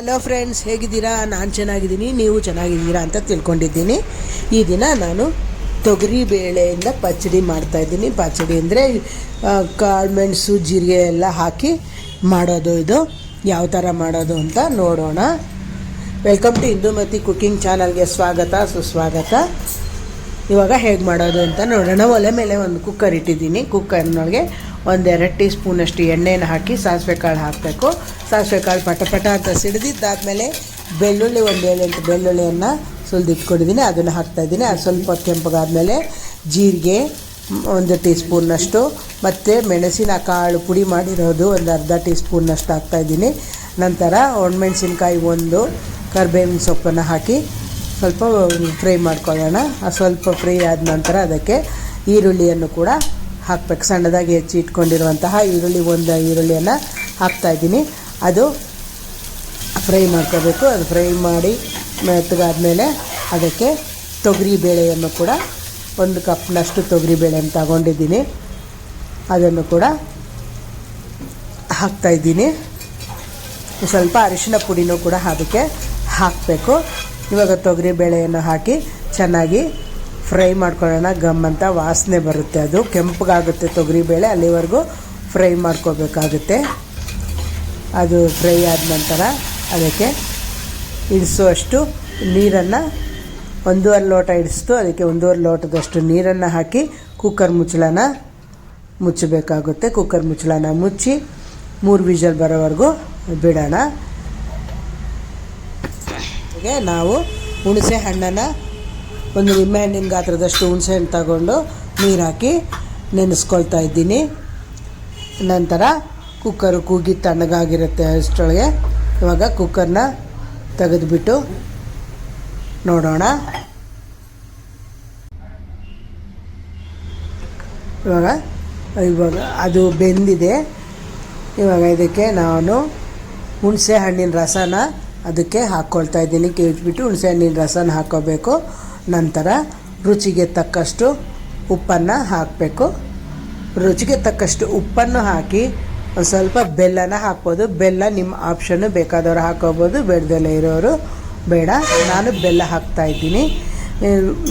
Hello friends ಹೇಗಿದ್ದೀರಾ? ನಾನು ಚೆನ್ನಾಗಿದ್ದೀನಿ, ನೀವು ಚೆನ್ನಾಗಿದ್ದೀರಾ ಅಂತ ತಿಳ್ಕೊಂಡಿದ್ದೀನಿ. ಈ ದಿನ ನಾನು ತೊಗರಿ ಬೇಳೆಯಿಂದ ಪಚ್ಚಡಿ ಮಾಡ್ತಾಯಿದ್ದೀನಿ ಪಚ್ಚಡಿ ಅಂದರೆ ಕಾಳು ಮೆಣಸು, ಜೀರಿಗೆ ಎಲ್ಲ ಹಾಕಿ ಮಾಡೋದು ಇದು. ಯಾವ ಥರ ಮಾಡೋದು ಅಂತ ನೋಡೋಣ. ವೆಲ್ಕಮ್ ಟು ಇಂದುಮತಿ ಕುಕ್ಕಿಂಗ್ ಚಾನಲ್ಗೆ ಸ್ವಾಗತ, ಸುಸ್ವಾಗತ. ಇವಾಗ ಹೇಗೆ ಮಾಡೋದು ಅಂತ ನೋಡೋಣ. ಒಲೆ ಮೇಲೆ ಒಂದು ಕುಕ್ಕರ್ ಇಟ್ಟಿದ್ದೀನಿ. ಕುಕ್ಕರ್ನೊಳಗೆ ಒಂದೆರಡು ಟೀ ಸ್ಪೂನಷ್ಟು ಎಣ್ಣೆನ ಹಾಕಿ ಸಾಸಿವೆ ಕಾಳು ಹಾಕಬೇಕು. ಸಾಸಿವೆ ಕಾಳು ಪಟ ಪಟ ಅಂತ ಸಿಡಿದಿದ್ದಾದಮೇಲೆ ಬೆಳ್ಳುಳ್ಳಿ ಒಂದು ಏಳೆಂಟು ಬೆಳ್ಳುಳ್ಳಿಯನ್ನು ಸುಲಿದಿಟ್ಕೊಂಡಿದ್ದೀನಿ. ಅದನ್ನು ಹಾಕ್ತಾಯಿದ್ದೀನಿ ಅದು ಸ್ವಲ್ಪ ಕೆಂಪಗಾದಮೇಲೆ ಜೀರಿಗೆ ಒಂದು ಟೀ ಸ್ಪೂನ್ನಷ್ಟು ಮತ್ತು ಮೆಣಸಿನ ಕಾಳು ಪುಡಿ ಮಾಡಿರೋದು ಒಂದು ಅರ್ಧ ಟೀ ಸ್ಪೂನ್ನಷ್ಟು ಹಾಕ್ತಾಯಿದ್ದೀನಿ ನಂತರ ಒಣಮೆಣಸಿನ್ಕಾಯಿ ಒಂದು, ಕರ್ಬೇವಿನ ಸೊಪ್ಪನ್ನು ಹಾಕಿ ಸ್ವಲ್ಪ ಫ್ರೈ ಮಾಡ್ಕೊಳ್ಳೋಣ. ಸ್ವಲ್ಪ ಫ್ರೈ ಆದ ನಂತರ ಅದಕ್ಕೆ ಈರುಳ್ಳಿಯನ್ನು ಕೂಡ ಹಾಕ್ಬೇಕು. ಸಣ್ಣದಾಗಿ ಹೆಚ್ಚಿ ಇಟ್ಕೊಂಡಿರುವಂತಹ ಈರುಳ್ಳಿ, ಒಂದು ಈರುಳ್ಳಿಯನ್ನು ಹಾಕ್ತಾಯಿದ್ದೀನಿ ಅದು ಫ್ರೈ ಮಾಡ್ಕೋಬೇಕು. ಅದು ಫ್ರೈ ಮಾಡಿ ಮೆತ್ತಗಾದ್ಮೇಲೆ ಅದಕ್ಕೆ ತೊಗರಿ ಬೇಳೆಯನ್ನು ಕೂಡ ಒಂದು ಕಪ್ನಷ್ಟು ತೊಗರಿ ಬೇಳೆಯನ್ನು ತಗೊಂಡಿದ್ದೀನಿ. ಅದನ್ನು ಕೂಡ ಹಾಕ್ತಾಯಿದ್ದೀನಿ ಸ್ವಲ್ಪ ಅರಿಶಿನ ಪುಡಿನೂ ಕೂಡ ಅದಕ್ಕೆ ಹಾಕಬೇಕು. ಇವಾಗ ತೊಗರಿ ಬೇಳೆಯನ್ನು ಹಾಕಿ ಚೆನ್ನಾಗಿ ಫ್ರೈ ಮಾಡ್ಕೊಳ್ಳೋಣ, ಗಮ್ ಅಂತ ವಾಸನೆ ಬರುತ್ತೆ ಅದು. ಕೆಂಪಗಾಗುತ್ತೆ ತೊಗರಿ ಬೇಳೆ, ಅಲ್ಲಿವರೆಗೂ ಫ್ರೈ ಮಾಡ್ಕೋಬೇಕಾಗುತ್ತೆ. ಅದು ಫ್ರೈ ಆದ ನಂತರ ಅದಕ್ಕೆ ಇಡಿಸುವಷ್ಟು ನೀರನ್ನು ಒಂದೂವರೆ ಲೋಟ ಇಡಿಸ್ತು ಅದಕ್ಕೆ ಒಂದೂವರೆ ಲೋಟದಷ್ಟು ನೀರನ್ನು ಹಾಕಿ ಕುಕ್ಕರ್ ಮುಚ್ಚಳನ ಮುಚ್ಚಬೇಕಾಗುತ್ತೆ. ಕುಕ್ಕರ್ ಮುಚ್ಚಳನ ಮುಚ್ಚಿ ಮೂರು ವಿಜಲ್ ಬರೋವರೆಗೂ ಬಿಡೋಣ. ನಾವು ಹುಣಸೆ ಹಣ್ಣನ್ನು ಒಂದು ನಿಂಬೆಹಣ್ಣಿನ ಗಾತ್ರದಷ್ಟು ಹುಣಸೆ ಹಣ್ಣು ತಗೊಂಡು ನೀರು ಹಾಕಿ ನೆನೆಸ್ಕೊಳ್ತಾ ಇದ್ದೀನಿ. ನಂತರ ಕುಕ್ಕರು ಕೂಗಿ ತಣ್ಣಗಾಗಿರುತ್ತೆ ಅಷ್ಟರೊಳಗೆ. ಇವಾಗ ಕುಕ್ಕರ್ನ ತೆಗೆದುಬಿಟ್ಟು ನೋಡೋಣ. ಇವಾಗ ಇವಾಗ ಅದು ಬೆಂದಿದೆ. ಇವಾಗ ಇದಕ್ಕೆ ನಾನು ಹುಣಸೆ ಹಣ್ಣಿನ ರಸನ ಅದಕ್ಕೆ ಹಾಕ್ಕೊಳ್ತಾ ಇದ್ದೀನಿ. ಕೇಳಿಬಿಟ್ಟು ಹುಣಸೆ ಹಣ್ಣಿನ ರಸನ ಹಾಕ್ಕೋಬೇಕು ನಂತರ ರುಚಿಗೆ ತಕ್ಕಷ್ಟು ಉಪ್ಪನ್ನು ಹಾಕಬೇಕು. ರುಚಿಗೆ ತಕ್ಕಷ್ಟು ಉಪ್ಪನ್ನು ಹಾಕಿ ಒಂದು ಸ್ವಲ್ಪ ಬೆಲ್ಲನ ಹಾಕ್ಬೋದು. ಬೆಲ್ಲ ನಿಮ್ಮ ಆಪ್ಷನ್ನು ಬೇಕಾದವರು ಹಾಕೋಬೋದು. ಬೇಡದಲ್ಲೇ ಇರೋರು ಬೇಡ. ನಾನು ಬೆಲ್ಲ ಹಾಕ್ತಾ ಇದ್ದೀನಿ.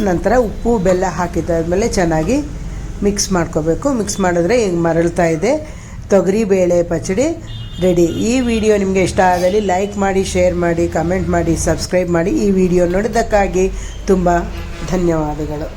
ನಂತರ ಉಪ್ಪು, ಬೆಲ್ಲ ಹಾಕಿದ್ದಾದಮೇಲೆ ಚೆನ್ನಾಗಿ ಮಿಕ್ಸ್ ಮಾಡ್ಕೋಬೇಕು. ಮಿಕ್ಸ್ ಮಾಡಿದ್ರೆ ಹಿಂಗೆ ಮರಳ್ತಾ ಇದೆ. ತೊಗರಿ ಬೇಳೆ ಪಚಡಿ ರೆಡಿ. ಈ ವಿಡಿಯೋ ನಿಮಗೆ ಇಷ್ಟ ಆದಲ್ಲಿ ಲೈಕ್ ಮಾಡಿ ಶೇರ್ ಮಾಡಿ ಕಮೆಂಟ್ ಮಾಡಿ ಸಬ್ಸ್ಕ್ರೈಬ್ ಮಾಡಿ ಈ ವಿಡಿಯೋ ನೋಡಿದ್ದಕ್ಕಾಗಿ ತುಂಬ ಧನ್ಯವಾದಗಳು.